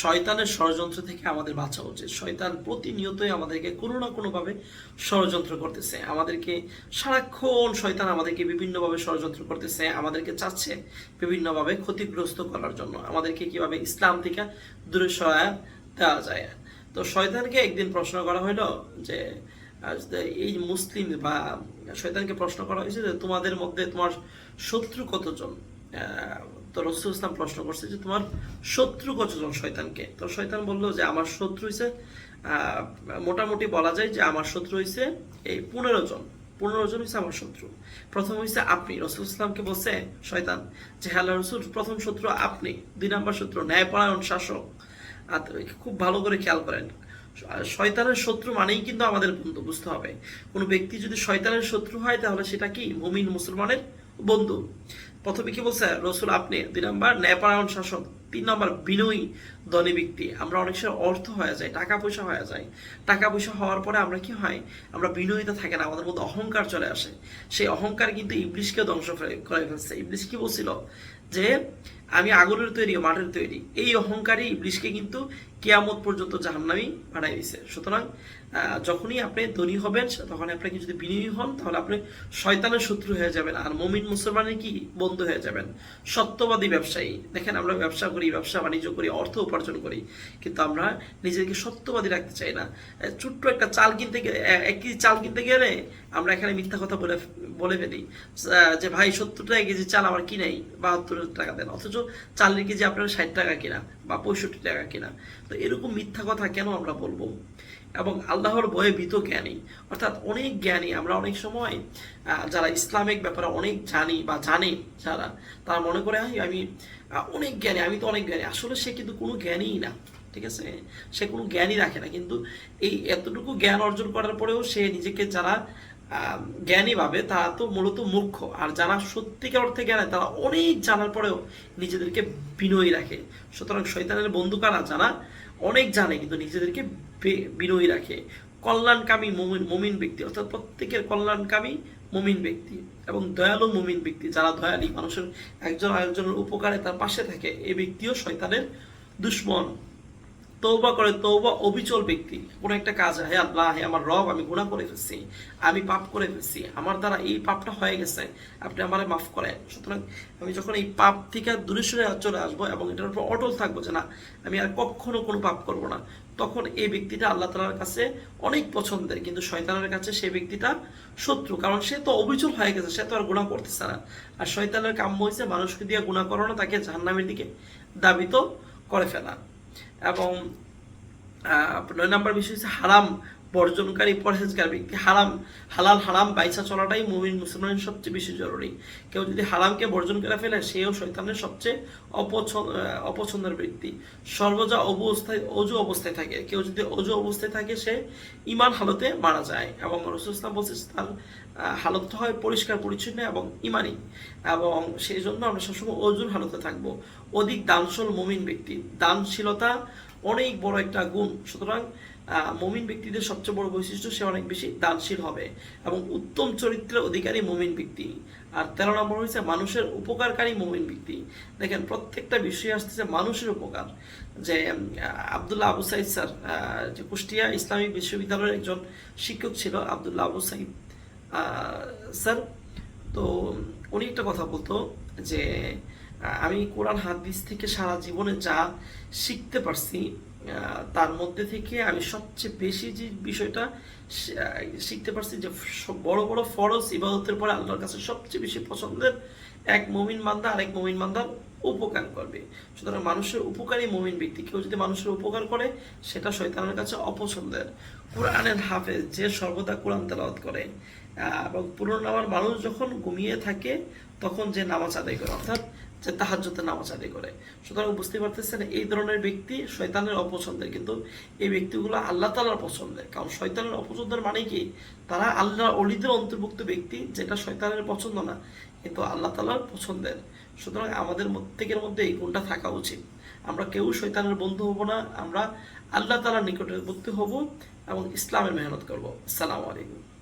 শয়তানের ষড়যন্ত্র থেকে আমাদের বাঁচা উচিত। শয়তান প্রতিনিয়তই আমাদেরকে কোনো না কোনোভাবে ষড়যন্ত্র করতেছে। আমাদেরকে সারাক্ষণ শয়তান আমাদেরকে বিভিন্নভাবে ষড়যন্ত্র করতেছে। আমাদেরকে চাচ্ছে বিভিন্নভাবে ক্ষতিগ্রস্ত করার জন্য। আমাদেরকে কীভাবে ইসলাম থেকে দূরে সহায় দেওয়া যায়। তো শয়তানকে একদিন প্রশ্ন করা হলো যে এই মুসলিম বা শয়তানকে প্রশ্ন করা হয়েছে যে, তোমাদের মধ্যে তোমার শত্রু কতজন? তো রসুল ইসলাম প্রশ্ন করছে যে তোমার শত্রু কতজন শয়তানকে? তো শয়তান বলল যে আমার শত্রু হয়েছে মোটামুটি বলা যায় যে আমার শত্রু হয়েছে এই পনেরো জন। পনেরো জন হয়েছে আমার শত্রু। প্রথম হয়েছে আপনি। রসুল ইসলামকে বলছে শয়তান যে হ্যালো রসুল, প্রথম শত্রু আপনি, দুই নম্বর শত্রু ন্যায়পরায়ণ শাসক। আর খুব ভালো করে খেয়াল করেন। শয়তানের শত্রু মানেই কিন্তু আমাদের বন্ধু, বুঝতে হবে। কোনো ব্যক্তি যদি শয়তানের শত্রু হয়, তাহলে সেটা কি? মুমিন, মুসলমানের বন্ধু। প্রথমে কি বলছে? রসুল, আপনি দুই নম্বর ন্যায়পরায়ণ শাসক, তিন নম্বর বিনয়ী ধনী ব্যক্তি। আমরা অনেক সময় অর্থ হয়ে যায়, টাকা পয়সা হয়ে যায়। টাকা পয়সা হওয়ার পরে আমরা কি হয়? আমরা বিনয়িতা থাকে না, আমাদের মধ্যে অহংকার চলে আসে। সেই অহংকার কিন্তু ইবলিশকে ধ্বংস করে ফেলছে। ইবলিশ কি বলছিল? যে, আমি আগুনের তৈরি, মাটির তৈরি। এই অহংকারই ইবলিশকে কিন্তু কেয়ামত পর্যন্ত জাহান্নামি বানাই দিছে। সুতরাং যখনই আপনি ধনী হবেন তখন আপনাকে যদি বিনয়ী হন, তাহলে আপনি শয়তানের শত্রু হয়ে যাবেন। আর মমিন মুসলমানের কি? বন্ধু হয়ে যাবেন। সত্যবাদী ব্যবসায়ী। দেখেন আমরা ব্যবসা করি, ব্যবসা বাণিজ্য করি, অর্থ উপার্জন করি। কিন্তু আমরা নিজেকে সত্যবাদী রাখতে চাই না। ছোট্ট একটা চাল কিনতে গেলে এক কেজি চাল কিনতে গেলে আমরা এখানে মিথ্যা কথা বলে বলে ফেলি। যে ভাই, সত্তর টাকা কেজি চাল আমার কিনাই, বাহাত্তর টাকা দেন। অথচ চালের কেজি আপনার ষাট টাকা কিনা বা পঁয়ষট্টি টাকা কিনা। তো এরকম মিথ্যা কথা কেন আমরা বলব? এবং আল্লাহর ভয়ে ভীত জ্ঞানী। অর্থাৎ অনেক জ্ঞানী আমরা অনেক সময় যারা ইসলামিক ব্যাপারে অনেক জানি বা জানে যারা তারা মনে করে "আই, আমি অনেক জ্ঞানী আমি তো অনেক জ্ঞানী। আসলে সে কিন্তু কোনো জ্ঞানীই না ঠিক আছে? সে কোনো জ্ঞানই রাখে না। কিন্তু এই এতটুকু জ্ঞান অর্জন করার পরেও সে নিজেকে যারা জ্ঞানী ভাবে তারা তো মূলত মূর্খ। আর যারা সত্যিকার অর্থে জ্ঞানে তারা অনেক জানার পরেও নিজেদেরকে বিনয়ী রাখে। সুতরাং শৈতানের বন্ধু কারা যারা অনেক জানে, কিন্তু নিজেদেরকে বিনয়ী রাখে। কল্যাণকামী মমিন মমিন ব্যক্তি, অর্থাৎ প্রত্যেকের কল্যাণকামী মমিন ব্যক্তি এবং দয়ালু মমিন ব্যক্তি, যারা দয়ালী মানুষের একজন আরেকজনের উপকারে তার পাশে থাকে এই ব্যক্তিও শয়তানের দুশ্মন। তৌবা করে তৌবা অবিচল ব্যক্তি। কোনো একটা কাজ, হে আল্লাহ, হে আমার রব, আমি গুনাহ করে ফেলছি, আমি পাপ করে ফেলছি, আমার দ্বারা এই পাপটা হয়ে গেছে, আপনি আমার মাফ করেন। সুতরাং আমি যখন এই পাপ থেকে দূরে সরে চলে আসব এবং এটার উপর অটল থাকব যে না, আমি আর কখনো কোনো পাপ করব না, তখন এই ব্যক্তিটা আল্লাহ তালার কাছে অনেক পছন্দের, কিন্তু শয়তানের কাছে সেই ব্যক্তিটা শত্রু, কারণ সে তো অবিচল হয়ে গেছে, সে তো আর গুণা করতেছে না। আর শয়তানের কাম্য হয়েছে মানুষকে দিয়ে গুণা করানো, তাকে জাহান্নামের দিকে দাবিত করে ফেলা। এবং নয় নাম্বার বিষয় হচ্ছে হারাম। বর্জনকারী পরহেজগার ব্যক্তি হারাম হালাল হারাম বাইসা চলাটাই মুমিন মুসলমানের সবচেয়ে বেশি জরুরি। কেউ যদি হারামকে বর্জন করে ফেলে সেও শৈতানের সবচেয়ে অপছন্দ অপছন্দের ব্যক্তি। সর্বজা অবস্থায় অজু অবস্থায় থাকে। কেউ যদি অজু অবস্থায় থাকে সে ইমান হালতে মারা যায় এবং রসুল ইসলাম বলছে তার আহ, হালতটা হয় পরিষ্কার পরিচ্ছন্ন এবং ইমানি এবং সেই জন্য আমরা সবসময় অজুর হালতে থাকব। অধিক দানশীল মমিন ব্যক্তি। দানশীলতা অনেক বড় একটা গুণ। সুতরাং মমিন ব্যক্তিদের সবচেয়ে বড় বৈশিষ্ট্য, সে অনেক বেশি দানশীল হবে এবং উত্তম চরিত্রের অধিকারী মমিন ব্যক্তি। আর তেরো নম্বর হয়েছে মানুষের উপকারকারী মমিন ব্যক্তি। দেখেন, প্রত্যেকটা বিষয়ে আসতেছে মানুষের উপকার। যে আবদুল্লাহ আবু সাইদ স্যার যে কুষ্টিয়া ইসলামিক বিশ্ববিদ্যালয়ের একজন শিক্ষক ছিল, আবদুল্লাহ আবু সাইদ স্যার। তো উনি একটা কথা বলতো যে আমি কোরআন হাদিস থেকে সারা জীবনে যা শিখতে পারছি তার মধ্যে থেকে আমি সবচেয়ে বেশি যে বিষয়টা শিখতে পারছি যে বড় বড় ফরজ ইবাদতের পরে আল্লাহর কাছে সবচেয়ে বেশি পছন্দের এক মমিন মান্দা আরেক মমিন বান্দার উপকার করবে। সুতরাং মানুষের উপকারী মমিন ব্যক্তি কেউ যদি মানুষের উপকার করে, সেটা শয়তানের কাছে অপছন্দের। কোরআনের হাফেজ যে সর্বদা কোরআন তেলাওয়াত করে। এবং পুরনো নামার মানুষ যখন ঘুমিয়ে থাকে, তখন যে নামাজ আদায় করে, অর্থাৎ যে তাহাজ্জতে নামাজ আদায় করে। সুতরাং বুঝতে পারতেছেন, এই ধরনের ব্যক্তি শয়তানের অপছন্দের। কিন্তু এই ব্যক্তিগুলো আল্লাহ তালার পছন্দের। কারণ শয়তানের অপছন্দের মানে কি? তারা আল্লাহ অলিদের অন্তর্ভুক্ত ব্যক্তি, যেটা শয়তানের পছন্দ না, কিন্তু আল্লাহ তালার পছন্দের। সুতরাং আমাদের প্রত্যেকের মধ্যে এই গুণটা থাকা উচিত। আমরা কেউ শৈতানের বন্ধু হব না, আমরা আল্লাহ তালার নিকটবর্তী হব এবং ইসলামের মেহনত করব। আসসালামু আলাইকুম।